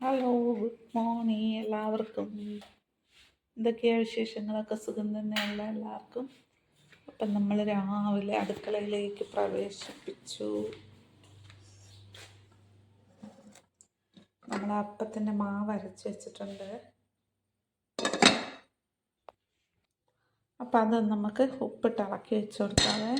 Hello good morning എല്ലാവർക്കും. എന്തൊക്കെയാണ് വിശേഷങ്ങളൊക്കെ? സുഖം തന്നെയുള്ള എല്ലാവർക്കും. അപ്പം നമ്മൾ രാവിലെ അടുക്കളയിലേക്ക് പ്രവേശിപ്പിച്ചു. നമ്മൾ അപ്പത്തിന്റെ മാവ് അരച്ച് വെച്ചിട്ടുണ്ട്. അപ്പം അത് നമുക്ക് ഉപ്പിട്ട് ഇളക്കി വെച്ച് കൊടുക്കാവേ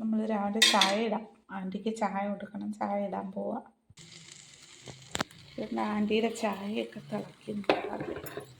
നമ്മൾ രാവിലെ ചായ ഇടാം. ആന്റിക്ക് ചായ കൊടുക്കണം. ചായ ഇടാൻ പോവാം. ആന്റിയുടെ ചായയൊക്കെ തിളക്കുന്നുണ്ട്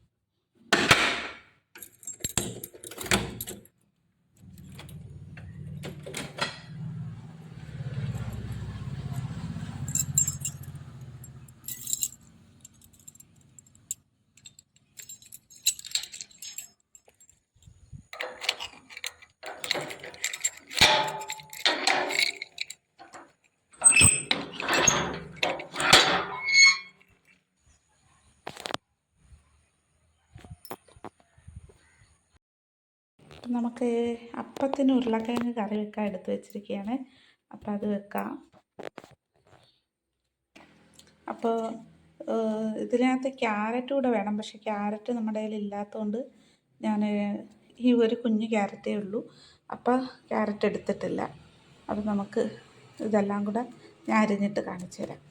നമുക്ക് അപ്പത്തിന് ഉരുളക്കിഴങ്ങ് കറി വെക്കാൻ എടുത്ത് വെച്ചിരിക്കുകയാണ് അപ്പോൾ അത് വെക്കാം. അപ്പോൾ ഇതിനകത്ത് ക്യാരറ്റ് കൂടെ വേണം. പക്ഷെ ക്യാരറ്റ് നമ്മുടെ കയ്യിൽ ഇല്ലാത്തതുകൊണ്ട് ഞാൻ ഈ ഒരു കുഞ്ഞ് ക്യാരറ്റേ ഉള്ളൂ. അപ്പോൾ ക്യാരറ്റ് എടുത്തിട്ടില്ല. അപ്പോൾ നമുക്ക് ഇതെല്ലാം കൂടെ ഞാൻ അരിഞ്ഞിട്ട് കാണിച്ചു തരാം.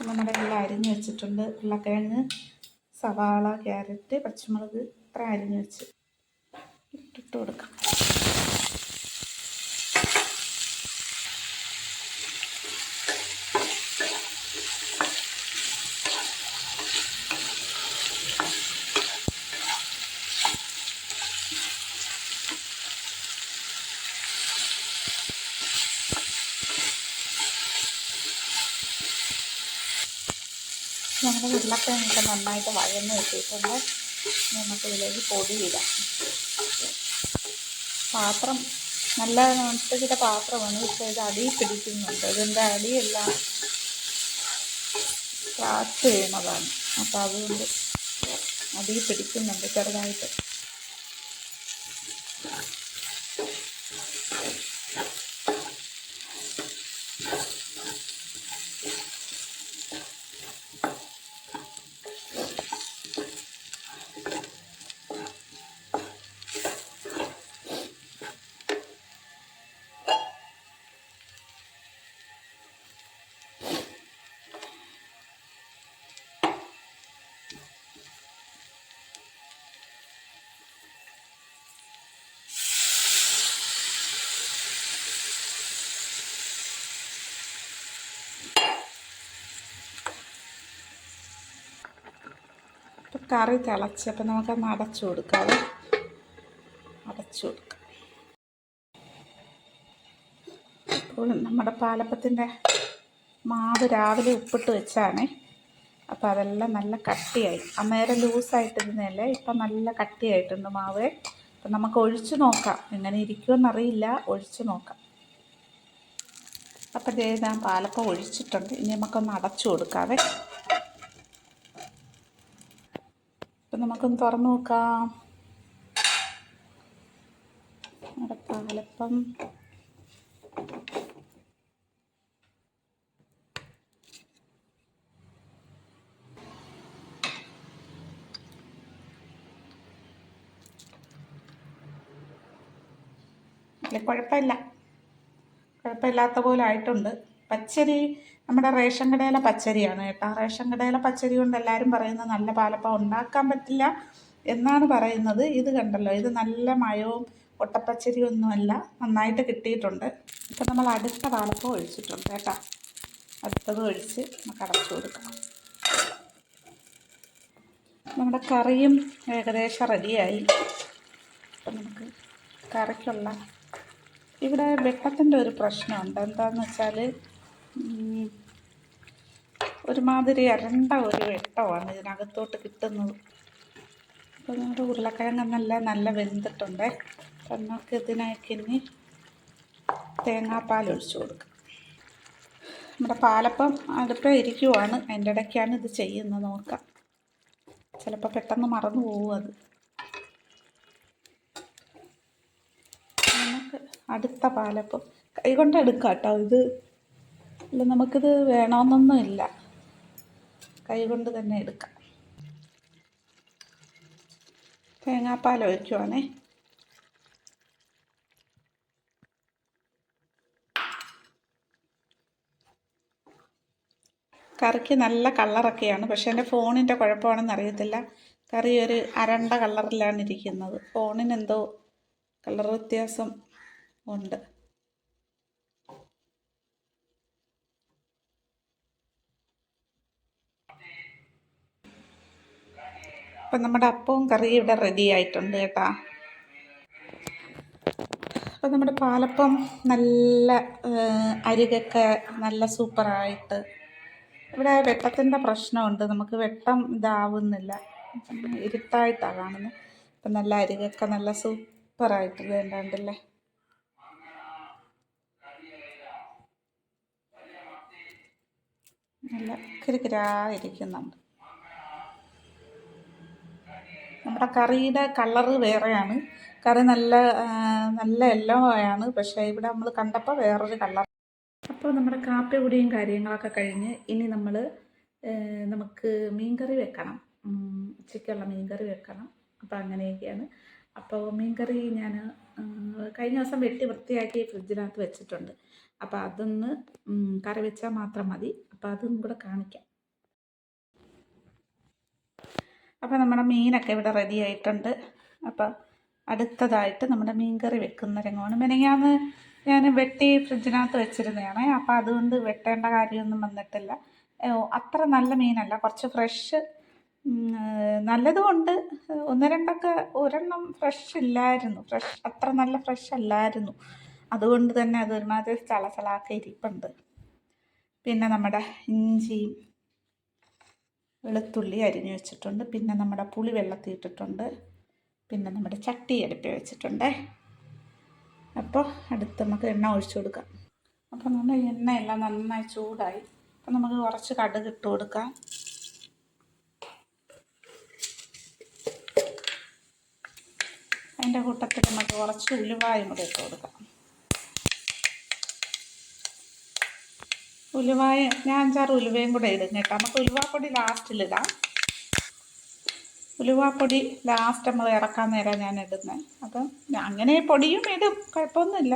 നമ്മുടെ കയ്യിൽ അരിഞ്ഞ് വെച്ചിട്ടുണ്ട് ഉരുളക്കിഴങ്ങ് സവാള ക്യാരറ്റ് പച്ചമുളക് ഇത്ര അരിഞ്ഞ് വെച്ച്. ഇട്ടിട്ട് കൊടുക്കാം. നമ്മുടെ ഉരുളക്കിഴങ്ങൊക്കെ നന്നായിട്ട് വഴന്ന് കിട്ടിയിട്ടുണ്ട്. ഞങ്ങൾക്ക് ഇതിലേക്ക് പൊടി ഇടാം. പാത്രം നല്ല നോൺസ്റ്റിക്കിന്റെ പാത്രമാണ്. പക്ഷേ ഇത് അടി പിടിക്കുന്നുണ്ട്. ഇതിന്റെ അടിയെല്ലാം. ക്രാച്ച് ചെയ്യണതാണ് അപ്പോൾ അതുകൊണ്ട് അടി പിടിക്കുന്നുണ്ട് ചെറുതായിട്ട്. കറി തിളച്ച് അപ്പം നമുക്കൊന്ന് അടച്ചു കൊടുക്കാം. അടച്ചു കൊടുക്കാം. അപ്പോൾ നമ്മുടെ പാലപ്പത്തിന്റെ മാവ് രാവിലെ ഉപ്പിട്ട് വെച്ചാണേ. അപ്പോൾ അതെല്ലാം നല്ല കട്ടിയായി. അന്നേരം ലൂസായിട്ടിരുന്നല്ലേ ഇപ്പം നല്ല കട്ടിയായിട്ടുണ്ട് മാവ്. അപ്പം നമുക്ക് ഒഴിച്ചു നോക്കാം. എങ്ങനെ ഇരിക്കുമെന്നറിയില്ല ഒഴിച്ചു നോക്കാം. അപ്പം ഞാൻ പാലപ്പം ഒഴിച്ചിട്ടുണ്ട്. ഇനി നമുക്കൊന്ന് അടച്ചു കൊടുക്കാവേ അപ്പം നമുക്കൊന്ന് തുറന്നു നോക്കാം. നമ്മുടെ പാലപ്പം. കുഴപ്പമില്ല. കുഴപ്പമില്ലാത്ത പോലെ ആയിട്ടുണ്ട്. പച്ചരി നമ്മുടെ റേഷൻ കടയിലെ പച്ചരിയാണ്. കേട്ടോ റേഷൻ കടയിലെ പച്ചരി കൊണ്ട് എല്ലാവരും പറയുന്നത് നല്ല പാലപ്പം ഉണ്ടാക്കാൻ പറ്റില്ല എന്നാണ് പറയുന്നത്. ഇത് കണ്ടല്ലോ ഇത് നല്ല മയവും ഒട്ടപ്പച്ചരിയൊന്നുമല്ല നന്നായിട്ട് കിട്ടിയിട്ടുണ്ട്. ഇപ്പം നമ്മൾ അടുത്ത പാലപ്പം ഒഴിച്ചിട്ടുണ്ട് കേട്ടോ. അടുത്തത് ഒഴിച്ച് നമുക്ക് അടച്ചു കൊടുക്കാം. നമ്മുടെ കറിയും ഏകദേശം റെഡിയായി. അപ്പം നമുക്ക് കറിക്കുള്ള ഇവിടെ വെട്ടത്തിന്റെ ഒരു പ്രശ്നമുണ്ട്. എന്താണെന്ന് വെച്ചാൽ ഒരുമാതിരി അരണ്ട ഒരു വെട്ടമാണ് ഇതിനകത്തോട്ട് കിട്ടുന്നത്. അപ്പോൾ നമ്മുടെ ഉരുളക്കിഴങ്ങെന്നല്ല നല്ല നല്ല വെന്തിട്ടുണ്ട്. അപ്പം നമുക്ക് ഇതിനേക്ക് ഇനി തേങ്ങാപ്പാൽ ഒഴിച്ചു കൊടുക്കാം. നമ്മുടെ പാലപ്പം അടുപ്പേ ഇരിക്കുവാണ്. അതിന്റെ ഇടയ്ക്കാണ് ഇത് ചെയ്യുന്നത് നോക്കാം. ചിലപ്പോൾ പെട്ടെന്ന് മറന്നു പോകും അത്. നമുക്ക് അടുത്ത പാലപ്പം. കൈകൊണ്ട് എടുക്കാം കേട്ടോ ഇത്. അല്ല നമുക്കിത് വേണമെന്നൊന്നും ഇല്ല. കൈകൊണ്ട് തന്നെ എടുക്കാം. തേങ്ങാപ്പാൽ ഒഴിക്കുവാണേ കറിക്ക് നല്ല കളറൊക്കെയാണ്. പക്ഷെ എന്റെ ഫോണിന്റെ കുഴപ്പമാണെന്ന് അറിയത്തില്ല. കറി ഒരു അരണ്ട കളറിലാണ് ഇരിക്കുന്നത്. ഫോണിനെന്തോ കളർ വ്യത്യാസം ഉണ്ട്. അപ്പം നമ്മുടെ അപ്പവും കറിയും ഇവിടെ റെഡി ആയിട്ടുണ്ട് കേട്ടാ. അപ്പം നമ്മുടെ പാലപ്പം നല്ല അരികൊക്കെ നല്ല സൂപ്പറായിട്ട് ഇവിടെ വെട്ടത്തിന്റെ പ്രശ്നമുണ്ട്. നമുക്ക് വെട്ടം ഇതാവുന്നില്ല. ഇരുട്ടായിട്ടാണ് കാണുന്നത് അപ്പം നല്ല അരികൊക്കെ നല്ല സൂപ്പറായിട്ട് വേണ്ടാണ്ടല്ലേ നല്ല കിരിക്കിരാ നമ്മുടെ കറിയുടെ കളറ് വേറെയാണ്. കറി നല്ല നല്ല യെല്ലോ ആണ്. പക്ഷേ ഇവിടെ നമ്മൾ കണ്ടപ്പോൾ വേറൊരു കളർ. അപ്പോൾ നമ്മുടെ കാപ്പി പൊടിയും കാര്യങ്ങളൊക്കെ കഴിഞ്ഞ് ഇനി നമ്മൾ നമുക്ക് മീൻകറി വെക്കണം. ഉച്ചയ്ക്കുള്ള മീൻകറി വെക്കണം. അപ്പോൾ അങ്ങനെയൊക്കെയാണ്. അപ്പോൾ മീൻകറി ഞാൻ കഴിഞ്ഞ ദിവസം വെട്ടി വൃത്തിയാക്കി ഫ്രിഡ്ജിനകത്ത് വെച്ചിട്ടുണ്ട്. അപ്പോൾ അതൊന്ന് കറി വെച്ചാൽ മാത്രം മതി. അപ്പോൾ അതും കൂടെ കാണിക്കാം. അപ്പോൾ നമ്മുടെ മീനൊക്കെ ഇവിടെ റെഡി ആയിട്ടുണ്ട്. അപ്പോൾ അടുത്തതായിട്ട് നമ്മുടെ മീൻകറി വെക്കുന്ന രംഗമാണ്. മെനങ്ങാന്ന് ഞാൻ വെട്ടി ഫ്രിഡ്ജിനകത്ത് വെച്ചിരുന്നതാണ്. അപ്പോൾ അതുകൊണ്ട് വെട്ടേണ്ട കാര്യമൊന്നും വന്നിട്ടില്ല. അത്ര നല്ല മീനല്ല. കുറച്ച് ഫ്രഷ് നല്ലതുകൊണ്ട് ഒന്ന് രണ്ടൊക്കെ ഒരെണ്ണം ഫ്രഷ് ഇല്ലായിരുന്നു. ഫ്രഷ് അത്ര നല്ല ഫ്രഷ് അല്ലായിരുന്നു. അതുകൊണ്ട് തന്നെ അത് ഒരുമാതിരി ചളചളാക്കി ഇരിപ്പുണ്ട് പിന്നെ നമ്മുടെ ഇഞ്ചിയും വെളുത്തുള്ളി അരിഞ്ഞു വെച്ചിട്ടുണ്ട്. പിന്നെ നമ്മുടെ പുളി വെള്ളത്തിൽ ഇട്ടിട്ടുണ്ട്. പിന്നെ നമ്മുടെ ചട്ടി അടുപ്പി വെച്ചിട്ടുണ്ട്. അപ്പോൾ അടുത്ത് നമുക്ക് എണ്ണ ഒഴിച്ചു കൊടുക്കാം. അപ്പോൾ നമ്മുടെ എണ്ണയെല്ലാം നന്നായി ചൂടായി. അപ്പോൾ നമുക്ക് കുറച്ച് കടുക് ഇട്ട് കൊടുക്കാം. അതിന്റെ കൂട്ടത്തിൽ നമുക്ക് കുറച്ച് ഉലുവായും കൂടെ ഇട്ട് കൊടുക്കാം. ഉലുവായ ഞാൻ അഞ്ചാറ് ഉലുവയും കൂടെ ഇടും കേട്ടോ. നമുക്ക് ഉലുവാപ്പൊടി ലാസ്റ്റിലിടാം ഉലുവാപ്പൊടി ലാസ്റ്റ് നമ്മൾ ഇറക്കാൻ നേരം ഞാൻ ഇടുന്നത് അപ്പം അങ്ങനെ പൊടിയും ഇടും. കുഴപ്പമൊന്നുമില്ല.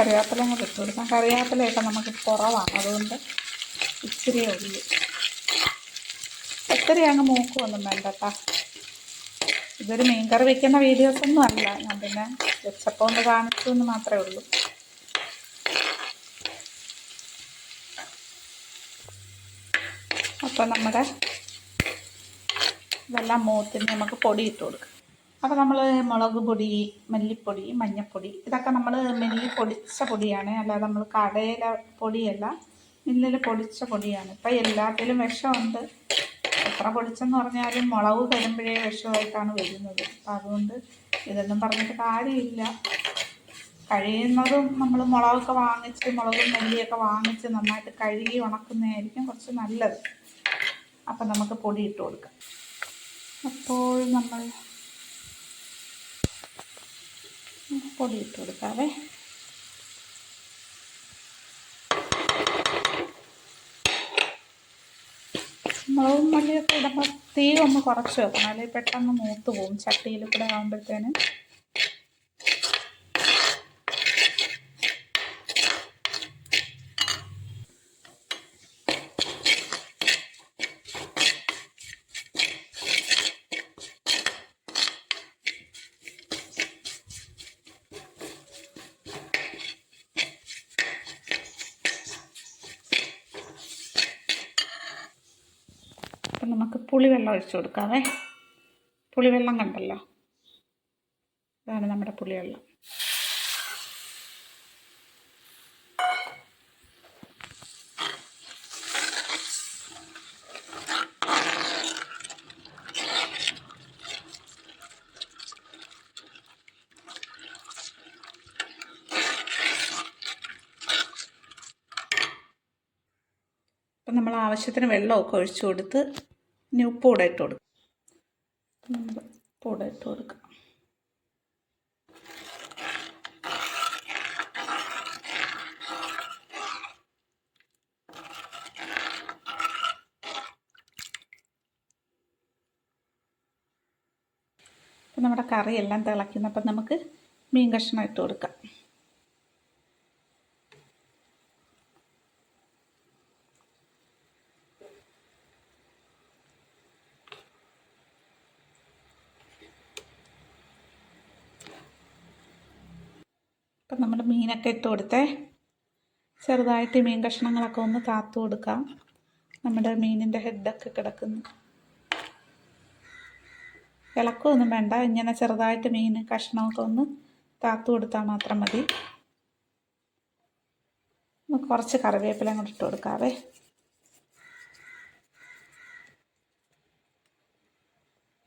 കറിവേപ്പിലയും കൂടെ ഇട്ട് കൊടുക്കാം കറിവേപ്പിലയൊക്കെ നമുക്ക് കുറവാണ്. അതുകൊണ്ട് ഇച്ചിരി ഉള്ളു. ഒത്തിരി അങ്ങ് മൂക്കുമൊന്നും വേണ്ട കേട്ടോ ഇതൊരു മീൻകറി വെക്കുന്ന വീഡിയോസൊന്നും അല്ല. ഞാൻ പിന്നെ വെച്ചപ്പോൾ ഒന്ന് കാണിച്ചു എന്ന് മാത്രമേ ഉള്ളൂ. അപ്പോൾ നമ്മുടെ ഇതെല്ലാം മൂത്തിന് നമുക്ക് പൊടി ഇട്ട് കൊടുക്കാം. അപ്പോൾ നമ്മൾ മുളക് പൊടി മല്ലിപ്പൊടി മഞ്ഞൾപ്പൊടി ഇതൊക്കെ നമ്മൾ മില്ലിൽ പൊടിച്ച പൊടിയാണ്. അല്ലാതെ നമ്മൾ കടയിലെ പൊടിയല്ല മില്ലിൽ പൊടിച്ച പൊടിയാണ്. ഇപ്പം എല്ലാത്തിലും വിഷമുണ്ട്. എത്ര പൊടിച്ചെന്ന് പറഞ്ഞാലും മുളക് വരുമ്പോഴേ വിഷമായിട്ടാണ് വരുന്നത്. അപ്പം അതുകൊണ്ട് ഇതൊന്നും പറഞ്ഞിട്ട് കാര്യമില്ല. കഴിയുന്നതും നമ്മൾ മുളകൊക്കെ വാങ്ങിച്ച് മുളകും മല്ലിയൊക്കെ വാങ്ങിച്ച് നന്നായിട്ട് കഴുകി ഉണക്കുന്നതായിരിക്കും കുറച്ച് നല്ലത്. അപ്പം നമുക്ക് പൊടി ഇട്ട് കൊടുക്കാം. അപ്പോൾ നമ്മൾ പൊടി ഇട്ട് കൊടുക്കാവേ. മുളകും മല്ലിയൊക്കെ ഇടുമ്പോൾ തീ ഒന്ന് കുറച്ച് വെക്കണം. അല്ലെങ്കിൽ പെട്ടെന്ന് മൂത്ത് പോകും ചട്ടിയിൽ കൂടെ ആകുമ്പോഴത്തേന് നമുക്ക് പുളിവെള്ളം ഒഴിച്ചു കൊടുക്കാവേ. പുളിവെള്ളം കണ്ടല്ലോ. ഇതാണ് നമ്മുടെ പുളിവെള്ളം. നമ്മൾ ആവശ്യത്തിന് വെള്ളമൊക്കെ ഒഴിച്ചു കൊടുത്ത് ഇനി ഉപ്പ് കൂടെ ഇട്ട് കൊടുക്കും ഉപ്പ് കൂടെ ഇട്ട് കൊടുക്കാം നമ്മുടെ കറിയെല്ലാം തിളയ്ക്കുന്നപ്പം നമുക്ക് മീൻ കഷ്ണം ഇട്ട് കൊടുക്കാം അപ്പം നമ്മൾ മീനൊക്കെ ഇട്ട് കൊടുത്തേ. ചെറുതായിട്ട് മീൻ കഷ്ണങ്ങളൊക്കെ ഒന്ന് താത്തു കൊടുക്കാം. നമ്മുടെ മീനിന്റെ ഹെഡൊക്കെ കിടക്കുന്നു. ഇളക്കൊന്നും വേണ്ട. ഇങ്ങനെ ചെറുതായിട്ട് മീൻ കഷ്ണമൊക്കെ ഒന്ന് താത്തു കൊടുത്താൽ മാത്രം മതി. കുറച്ച് കറിവേപ്പില കൂടെ ഇട്ട് കൊടുക്കാവേ.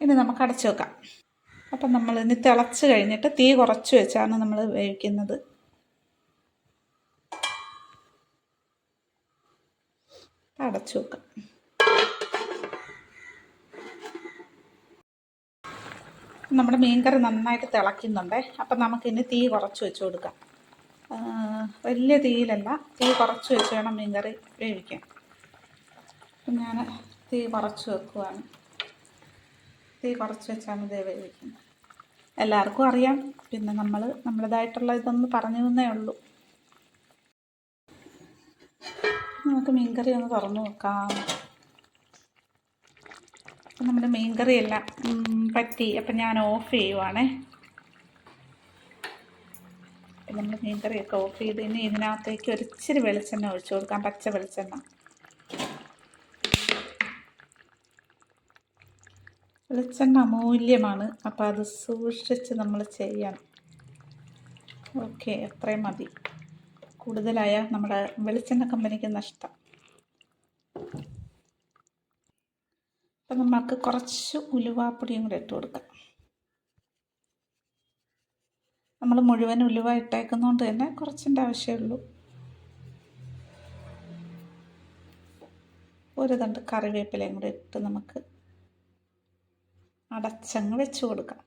ഇനി നമുക്ക് അടച്ചു വെക്കാം. അപ്പം നമ്മൾ ഇനി തിളച്ച് കഴിഞ്ഞിട്ട് തീ കുറച്ച് വെച്ചാണ് നമ്മൾ വേവിക്കുന്നത്. അടച്ചു വെക്കാം. നമ്മുടെ മീൻകറി നന്നായിട്ട് തിളയ്ക്കുന്നുണ്ടേ. അപ്പം നമുക്കിനി തീ കുറച്ച് വെച്ച് കൊടുക്കാം. വലിയ തീയിലല്ല തീ കുറച്ച് വെച്ച് വേണം മീൻകറി വേവിക്കാൻ. അപ്പം ഞാൻ തീ കുറച്ച് വെക്കുവാണ്. തീ കുറച്ച് വെച്ചാണ് ഇത് വേവിക്കുന്നത്. എല്ലാവർക്കും അറിയാം. പിന്നെ നമ്മൾ നമ്മളതായിട്ടുള്ള ഇതൊന്ന് പറഞ്ഞു തന്നേ ഉള്ളൂ. നമുക്ക് മീൻകറി ഒന്ന് തുറന്നു നോക്കാം. അപ്പം നമ്മുടെ മീൻകറി എല്ലാം പറ്റി. അപ്പം ഞാൻ ഓഫ് ചെയ്യുവാണേ. അപ്പം നമ്മൾ മീൻകറിയൊക്കെ ഓഫ് ചെയ്ത് ഇനി ഇതിനകത്തേക്ക് ഒരിച്ചിരി വെളിച്ചെണ്ണ ഒഴിച്ചു കൊടുക്കാം. പച്ച വെളിച്ചെണ്ണ. വെളിച്ചെണ്ണ അമൂല്യമാണ്. അപ്പോൾ അത് സൂക്ഷിച്ച് നമ്മൾ ചെയ്യണം. ഓക്കെ അത്രയും മതി. കൂടുതലായാൽ നമ്മുടെ വെളിച്ചെണ്ണ കമ്പനിക്ക് നഷ്ടം. അപ്പം നമുക്ക് കുറച്ച് ഉലുവാപ്പൊടിയും കൂടെ ഇട്ട് കൊടുക്കാം. നമ്മൾ മുഴുവൻ ഉലുവ ഇട്ടേക്കുന്നതുകൊണ്ട് തന്നെ കുറച്ചിന്റെ ആവശ്യമുള്ളൂ ഒരു തണ്ട് കറിവേപ്പിലയും കൂടെ ഇട്ട് നമുക്ക് അടച്ചങ്ങ് വെച്ച് കൊടുക്കാം.